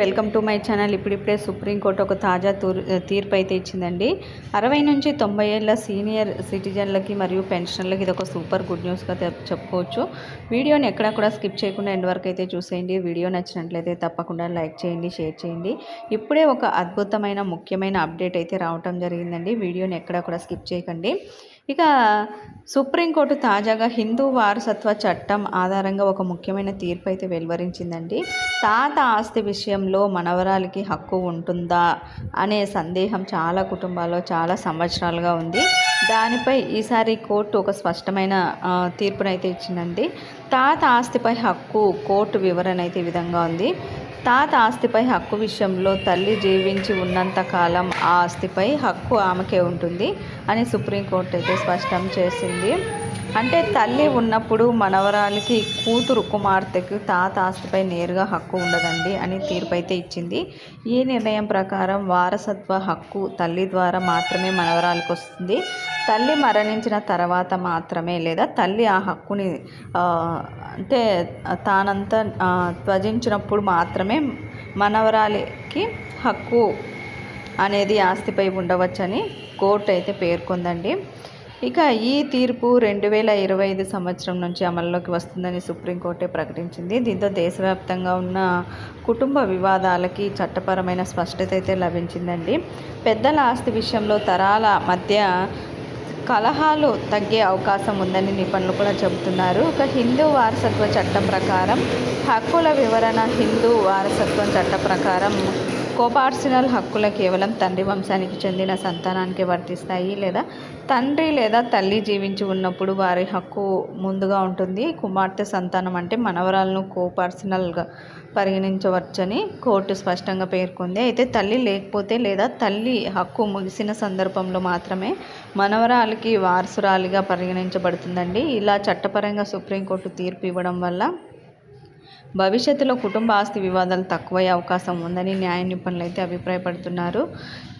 Welcome to my channel. ఇప్పుడిప్పుడే supreme court ఒక తాజా తూర్- తీర్పు అయితే ఇచ్చిందండి. అరవై నుంచి తొంభై ఏళ్ళ సీనియర్ సిటిజన్లకి మరియు పెన్షనర్లకి ఇది ఒక సూపర్ గుడ్ న్యూస్గా చెప్పుకోవచ్చు. వీడియోని ఎక్కడా కూడా స్కిప్ చేయకుండా ఎండ్ వరకు అయితే చూసేయండి. వీడియో నచ్చినట్లయితే తప్పకుండా లైక్ చేయండి షేర్ చేయండి. ఇప్పుడే ఒక అద్భుతమైన ముఖ్యమైన అప్డేట్ అయితే రావటం జరిగిందండి. వీడియోని ఎక్కడా కూడా స్కిప్ చేయకండి. ఇక సుప్రీంకోర్టు తాజాగా హిందూ వారసత్వ చట్టం ఆధారంగా ఒక ముఖ్యమైన తీర్పు అయితే వెలువరించిందండి. తాత ఆస్తి విషయంలో మనవరాలికి హక్కు ఉంటుందా అనే సందేహం చాలా కుటుంబాల్లో చాలా సంవత్సరాలుగా ఉంది. దానిపై ఈసారి కోర్టు ఒక స్పష్టమైన తీర్పునైతే ఇచ్చిందండి. తాత ఆస్తిపై హక్కు కోర్టు వివరణ అయితే ఈ విధంగా ఉంది. తాత ఆస్తిపై హక్కు విషయంలో తల్లి జీవించి ఉన్నంత కాలం ఆ ఆస్తిపై హక్కు ఆమెకే ఉంటుంది అని సుప్రీంకోర్టు అయితే స్పష్టం చేసింది. అంటే తల్లి ఉన్నప్పుడు మనవరాలికి కూతురు కుమార్తెకు తాత ఆస్తిపై నేరుగా హక్కు ఉండదండి అని తీర్పు అయితే ఇచ్చింది. ఈ నిర్ణయం ప్రకారం వారసత్వ హక్కు తల్లి ద్వారా మాత్రమే మనవరాలకు వస్తుంది తల్లి మరణించిన తర్వాత మాత్రమే లేదా తల్లి ఆ హక్కుని అంటే తానంతా త్వజించినప్పుడు మాత్రమే మనవరాలికి హక్కు అనేది ఆస్తిపై ఉండవచ్చని కోర్టు అయితే పేర్కొందండి. ఇక ఈ తీర్పు రెండు వేల ఇరవై ఐదు సంవత్సరం నుంచి అమల్లోకి వస్తుందని సుప్రీంకోర్టే ప్రకటించింది. దీంతో దేశవ్యాప్తంగా ఉన్న కుటుంబ వివాదాలకి చట్టపరమైన స్పష్టత అయితే లభించిందండి. పెద్దల ఆస్తి విషయంలో తరాల మధ్య కలహాలు తగ్గే అవకాశం ఉందని నిపుణులు కూడా చెబుతున్నారు. ఒక హిందూ వారసత్వ చట్టం ప్రకారం హక్కుల వివరణ హిందూ వారసత్వం చట్ట ప్రకారం కోపార్సినల్ హక్కుల కేవలం తండ్రి వంశానికి చెందిన సంతానానికి వర్తిస్తాయి లేదా తండ్రి లేదా తల్లి జీవించి ఉన్నప్పుడు వారి హక్కు ముందుగా ఉంటుంది. కుమార్తె సంతానం అంటే మనవరాలను కోపార్సినల్గా పరిగణించవచ్చని కోర్టు స్పష్టంగా పేర్కొంది. అయితే తల్లి లేకపోతే లేదా తల్లి హక్కు ముగిసిన సందర్భంలో మాత్రమే మనవరాలికి వారసురాలిగా పరిగణించబడుతుందండి. ఇలా చట్టపరంగా సుప్రీంకోర్టు తీర్పు ఇవ్వడం వల్ల భవిష్యత్తులో కుటుంబ ఆస్తి వివాదాలు తక్కువయ్యే అవకాశం ఉందని న్యాయ నిపుణులు అయితే అభిప్రాయపడుతున్నారు.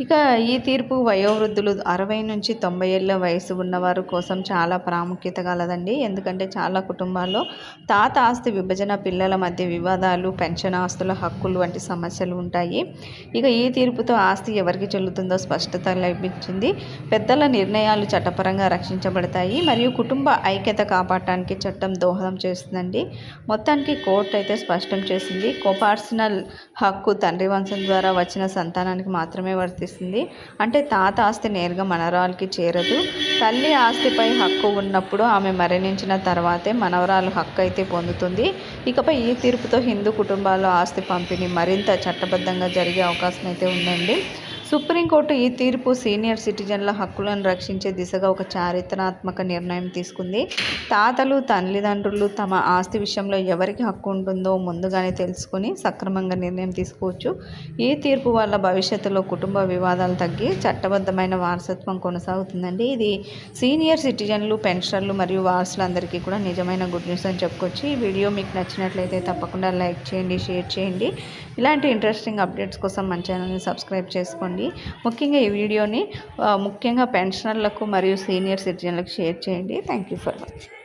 ఇక ఈ తీర్పు వయోవృద్ధులు అరవై నుంచి తొంభై ఏళ్ళ వయసు ఉన్నవారు కోసం చాలా ప్రాముఖ్యత కలదండి ఎందుకంటే చాలా కుటుంబాల్లో తాత ఆస్తి విభజన పిల్లల మధ్య వివాదాలు పెన్షన్ ఆస్తుల హక్కులు వంటి సమస్యలు ఉంటాయి. ఇక ఈ తీర్పుతో ఆస్తి ఎవరికి చెల్లుతుందో స్పష్టత లభించింది. పెద్దల నిర్ణయాలు చట్టపరంగా రక్షించబడతాయి. మరియు కుటుంబ ఐక్యత కాపాడటానికి చట్టం దోహదం చేస్తుందండి. మొత్తానికి కోర్టు అయితే స్పష్టం చేసింది. కోపార్సనల్ హక్కు తండ్రి వంశం ద్వారా వచ్చిన సంతానానికి మాత్రమే వర్తిస్తుంది. అంటే తాత ఆస్తి నేరుగా మనవరాలకి చేరదు. తల్లి ఆస్తిపై హక్కు ఉన్నప్పుడు ఆమె మరణించిన తర్వాతే మనవరాలు హక్కు అయితే పొందుతుంది. ఇకపై ఈ తీర్పుతో హిందూ కుటుంబాల్లో ఆస్తి పంపిణీ మరింత చట్టబద్ధంగా జరిగే అవకాశం అయితే ఉందండి. సుప్రీంకోర్టు ఈ తీర్పు సీనియర్ సిటిజన్ల హక్కులను రక్షించే దిశగా ఒక చారిత్రాత్మక నిర్ణయం తీసుకుంది. తాతలు తల్లిదండ్రులు తమ ఆస్తి విషయంలో ఎవరికి హక్కు ఉంటుందో ముందుగానే తెలుసుకొని సక్రమంగా నిర్ణయం తీసుకోవచ్చు. ఈ తీర్పు వల్ల భవిష్యత్తులో కుటుంబ వివాదాలు తగ్గి చట్టబద్ధమైన వారసత్వం కొనసాగుతుందండి. ఇది సీనియర్ సిటిజన్లు పెన్షన్లు మరియు వారసులందరికీ కూడా నిజమైన గుడ్ న్యూస్ అని చెప్పుకోవచ్చు. ఈ వీడియో మీకు నచ్చినట్లయితే తప్పకుండా లైక్ చేయండి షేర్ చేయండి. ఇలాంటి ఇంట్రెస్టింగ్ అప్డేట్స్ కోసం మన ఛానల్ని సబ్స్క్రైబ్ చేసుకోండి. ముఖ్యంగా ఈ వీడియోని ముఖ్యంగా పెన్షనర్లకు మరియు సీనియర్ సిటిజన్లకు షేర్ చేయండి. Thank you for watching.